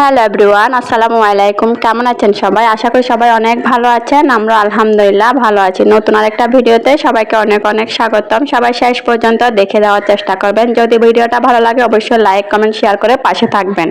Hello everyone, আসসালামু আলাইকুম। কেমন আছেন সবাই? আশা করি সবাই অনেক ভালো আছেন। আমরা আলহামদুলিল্লাহ ভালো আছি। নতুন আরেকটা ভিডিওতে সবাইকে অনেক অনেক স্বাগতম। সবাই শেষ পর্যন্ত দেখে দেওয়ার চেষ্টা করবেন। যদি ভিডিওটা ভালো লাগে, অবশ্যই লাইক কমেন্ট শেয়ার করে পাশে থাকবেন।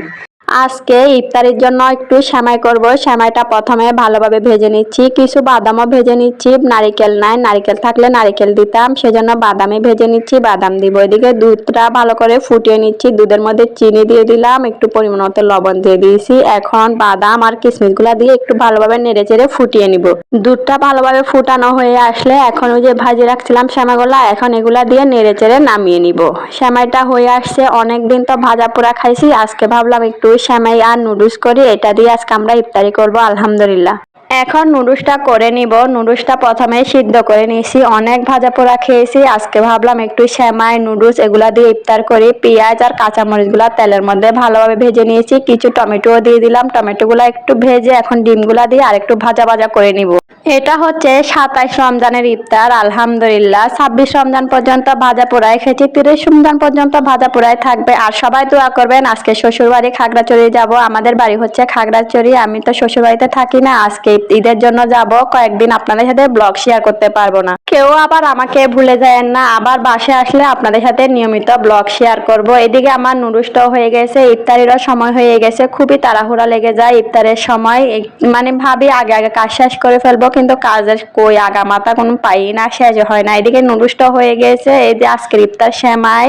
আজকে ইফতারির জন্য একটু সেমাই করব। সেমাইটা প্রথমে ভালোভাবে ভেজে নিচ্ছি। কিছু বাদামও ভেজে নিচ্ছি। নারিকেল নাই, নারিকেল থাকলে নারিকেল দিতাম। সেজন্য বাদামই ভেজে নিচ্ছি, বাদাম দিব এদিকে। দুধটা ভালো করে ফুটিয়ে নিচ্ছি। দুধের মধ্যে চিনি দিয়ে দিলাম, একটু পরিমাণ মতো লবণ দিয়ে দিয়েছি। এখন বাদাম আর কিশমিশগুলো দিয়ে একটু ভালোভাবে নেড়ে চেড়ে ফুটিয়ে নিব। দুধটা ভালোভাবে ফুটানো হয়ে আসলে এখন ওই যে ভাজি রাখছিলাম শ্যামাগুলা এখন এগুলা দিয়ে নেড়ে চেড়ে নামিয়ে নিব। সেমাইটা হয়ে আসছে অনেক দিন তো ভাজা পোড়া খাইছি। আজকে ভাবলাম একটু সেমাই আর নুডলস করে এটা দিয়ে আজকে আমরা ইফতারি করব আলহামদুলিল্লাহ। এখন নুডলসটা করে নিব। নুডলসটা প্রথমে সিদ্ধ করে নিয়েছি। অনেক ভাজা পোড়া খেয়েছি। আজকে ভাবলাম একটু সেমাই নুডলস এগুলা দিয়ে ইফতার করি। পেঁয়াজ আর কাঁচামরিচগুলা তেলের মধ্যে ভালোভাবে ভেজে নিয়েছি। কিছু টমেটোও দিয়ে দিলাম। টমেটোগুলা একটু ভেজে এখন ডিমগুলা দিয়ে আর একটু ভাজা ভাজা করে নিব। এটা হচ্ছে সাতাইশ রমজানের ইফতার, আলহামদুলিল্লাহ। ছাব্বিশ রমজান পর্যন্ত ভাজা পোড়াই খেয়েছি। তিরিশ রমজান পর্যন্ত ভাজা পোড়াই থাকবে। আর সবাই দোয়া করবেন, আজকে শ্বশুর বাড়ি খাগড়াচড়ি যাব। আমাদের বাড়ি হচ্ছে খাগড়াচড়ি আমি তো শ্বশুর বাড়িতে থাকি না, আজকে ঈদের জন্য যাব কয়েকদিন আপনাদের সাথে ব্লগ শেয়ার করতে পারব না। কেউ আবার আমাকে ভুলে যায় না। আবার বাসে আসলে আপনাদের সাথে নিয়মিত ব্লগ শেয়ার করব। এদিকে আমার নুডলসটাও হয়ে গেছে, ইফতারিরও সময় হয়ে গেছে। খুবই তাড়াহুড়া লেগে যায় ইফতারের সময়। মানে ভাবি আগে আগে কাজ শেষ করে ফেলব, কিন্তু কাজের কই আগা মাথা কোনো পাই না, শেষ হয় না। এদিকে নুডলসটা হয়ে গেছে, এই যে আজকের ইফতার সেমাই।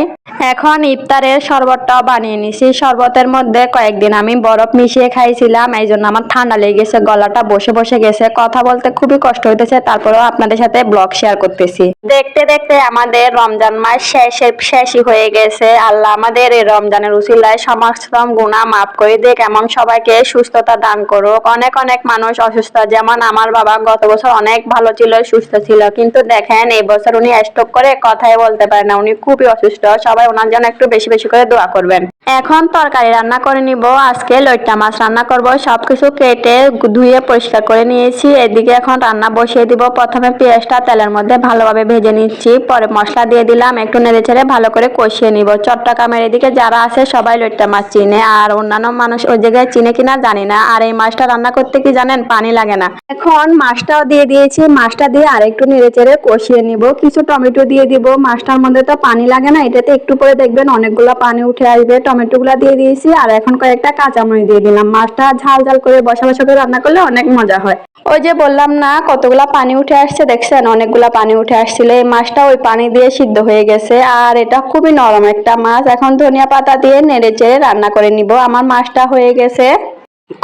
এখন ইফতারের শরবতটাও বানিয়ে নিছি। শরবতের মধ্যে কয়েকদিন আমি বরফ মিশিয়ে খাইছিলাম এই জন্য আমার ঠান্ডা লেগে গেছে, গলাটা বসে বসে গেছে। কথা বলতে খুবই কষ্ট হইতেছে, তারপরেও আপনাদের সাথে ব্লগ শেয়ার করতেছি। দেখতে দেখতে আমাদের রমজান মাস শেষে শেষই হয়ে গেছে। আল্লাহ আমাদের এই রমজানের উসিলায় সমস্ত গুণা মাফ করে দেখ এমন সবাইকে সুস্থতা দান করুক। অনেক অনেক মানুষ অসুস্থ, যেমন আমার বাবা গত বছর অনেক ভালো ছিল, সুস্থ ছিল। কিন্তু দেখেন, এই বছর উনি স্ট্রোক করে কথাই বলতে পারে না। উনি খুবই অসুস্থ, সবাই ওনার জন্য একটু বেশি বেশি করে দোয়া করবেন। এখন তরকারি রান্না করে নিব। আজকে লইট্টা মাছ রান্না করব। সবকিছু কেটে ধুয়ে পরিষ্কার করে নিয়েছি। এদিকে এখন রান্না বসিয়ে দিব। প্রথমে পেঁয়াজটা তেলের মধ্যে ভালোভাবে ভেজে নিচ্ছি। পরে মশলা দিয়ে দিলাম, একটু নেড়ে ছেড়ে ভালো করে কষিয়ে নিব। চট্টগ্রামের এদিকে যারা আছে সবাই লইট্টা মাছ চিনে, আর অন্যান্য মানুষ ওই জায়গায় চিনে কিনা জানি না। আর এই মাছটা রান্না করতে কি জানেন, পানি লাগে না। এখন মাছটাও দিয়ে দিয়েছি, মাছটা দিয়ে আরেকটু নেড়ে চেড়ে কষিয়ে নিব। কিছু টমেটো দিয়ে দিব, মাছটার মধ্যে তো পানি লাগে না, এটাতে একটু পরে দেখবেন অনেকগুলো পানি উঠে আসবে। টমেটোগুলো দিয়ে দিয়েছি, আর এখন কয়েকটা কাঁচামরিচ দিয়ে দিলাম। মাছটা ঝাল ঝাল করে বসা বসা করে রান্না করলে অনেক মজা হয়। ওই যে বললাম না, কতগুলা পানি উঠে আসছে দেখছেন অনেকগুলা পানি উঠে আসছিল। এই মাছটা ওই পানি দিয়ে সিদ্ধ হয়ে গেছে। আর এটা খুবই নরম একটা মাছ। এখন ধনিয়া পাতা দিয়ে নেড়ে চেড়ে রান্না করে নিব। আমার মাছটা হয়ে গেছে।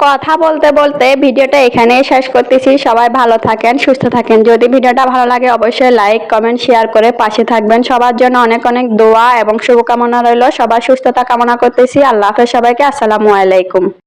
কথা বলতে বলতে ভিডিওটা এখানেই শেষ করতেছি। সবাই ভালো থাকেন, সুস্থ থাকেন। যদি ভিডিওটা ভালো লাগে, অবশ্যই লাইক, কমেন্ট, শেয়ার করে পাশে থাকবেন। সবার জন্য অনেক অনেক দোয়া এবং শুভকামনা রইল। সবার সুস্থতা কামনা করতেছি। আল্লাহ হাফেজ সবাইকে। আসসালামু আলাইকুম।